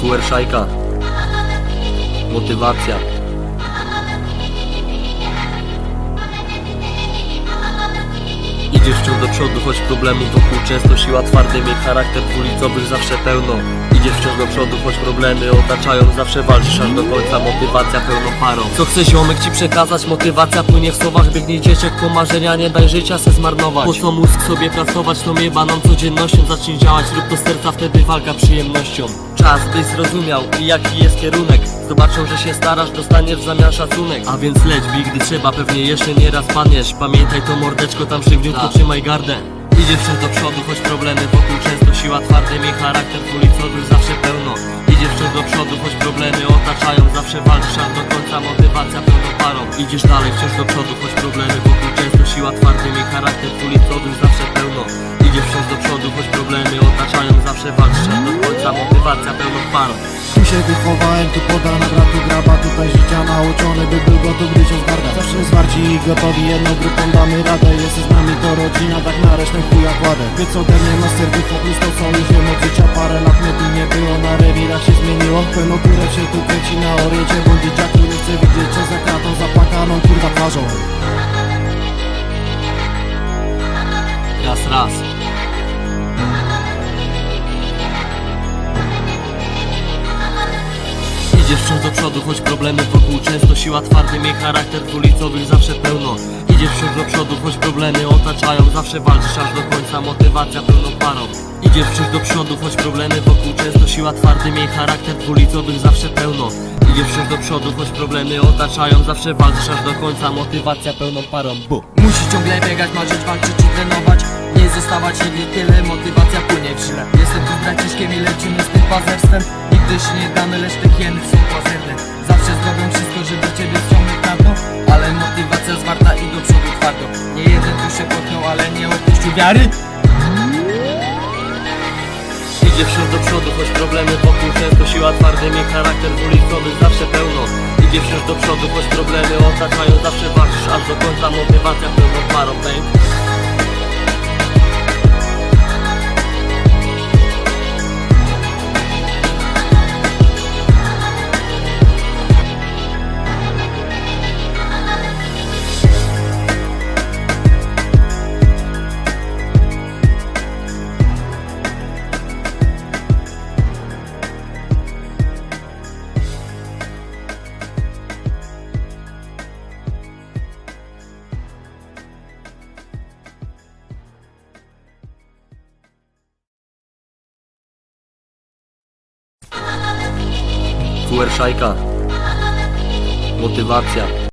QR Szajka. Motywacja. Idziesz wciąż do przodu, choć problemy wokół często siła twardy, miej charakter dwulicowych zawsze pełno. Idziesz wciąż do przodu, choć problemy otaczają, zawsze walczysz aż do końca, motywacja pełną parą. Co chce ziomek ci przekazać, motywacja płynie w słowach, biegnij dzieciak po marzenia, nie daj życia se zmarnować. Po co mózg sobie pracować, tą jebaną codziennością, zacznij działać, rób to serca, wtedy walka przyjemnością. Czas byś zrozumiał i jaki jest kierunek Zobaczą, że się starasz, dostaniesz w zamian szacunek. A więc leć, gdy trzeba, pewnie jeszcze nie raz padniesz. Pamiętaj to mordeczko, tam szybciutko trzymaj gardę. Idziesz wciąż do przodu, choć problemy wokół często siła twardy Miej charakter ulicowych zawsze pełno. Idziesz wciąż do przodu, choć problemy otaczają Zawsze walczysz aż do końca, motywacja pełną parą. Idziesz dalej wciąż do przodu, choć problemy wokół często siła twardy Miej charakter ulicowych zawsze pełno. Idziesz wciąż do przodu, choć problemy otaczają Zawsze walczysz aż do końca, motywacja pełną parą Tu się wychowałem, tu podana bratu graba Tutaj życia nauczony, by był gotów, gdy się zgarda Zawsze zwarci i gotowi, jedną grupą damy radę. Jest z nami to rodzina, tak na resztę chuja kładę. Więc ode mnie na plus to co wiem od życia Parę lat mnie tu nie było, na rewirach się zmieniło. Pełno kurek się tu kręci na oriencie Bo dzieciaki nie chce widzieć cię za kratą Zapłakaną kurwa twarzą. Raz, raz Idziesz wciąż do przodu, choć problemy wokół. Często siła twardy, miej charakter ulicowych zawsze pełno. Idziesz wciąż do przodu, choć problemy otaczają. Zawsze walczysz aż do końca, motywacja pełną parą. Idziesz wciąż do przodu, choć problemy wokół. Często siła twardy, miej charakter ulicowych zawsze pełno. Idziesz wciąż do przodu, choć problemy otaczają. Zawsze walczysz aż do końca, motywacja pełną parą. Bu. Musi ciągle biegać, marzyć, walczyć i trenować. Nie zostawać nigdy tyle, motywacja płynie w źle Jestem tu braciszkiem i lecimy z tym pazerstwem. Nigdy się nie damy, lecz te hieny są pazerne Zawsze zrobią wszystko, żeby ciebie ściągnąć na dno Ale motywacja zwarta i do przodu twardo. Nie jeden tu się potknął, ale nie opuścił wiary. Idzie wciąż do przodu, choć problemy wokół często siła twardy, miej charakter ulicowych zawsze pełno. Idzie wciąż do przodu, choć problemy otaczają Zawsze walczysz aż do końca, motywacja pełną parą Bang. QR Szajka Motywacja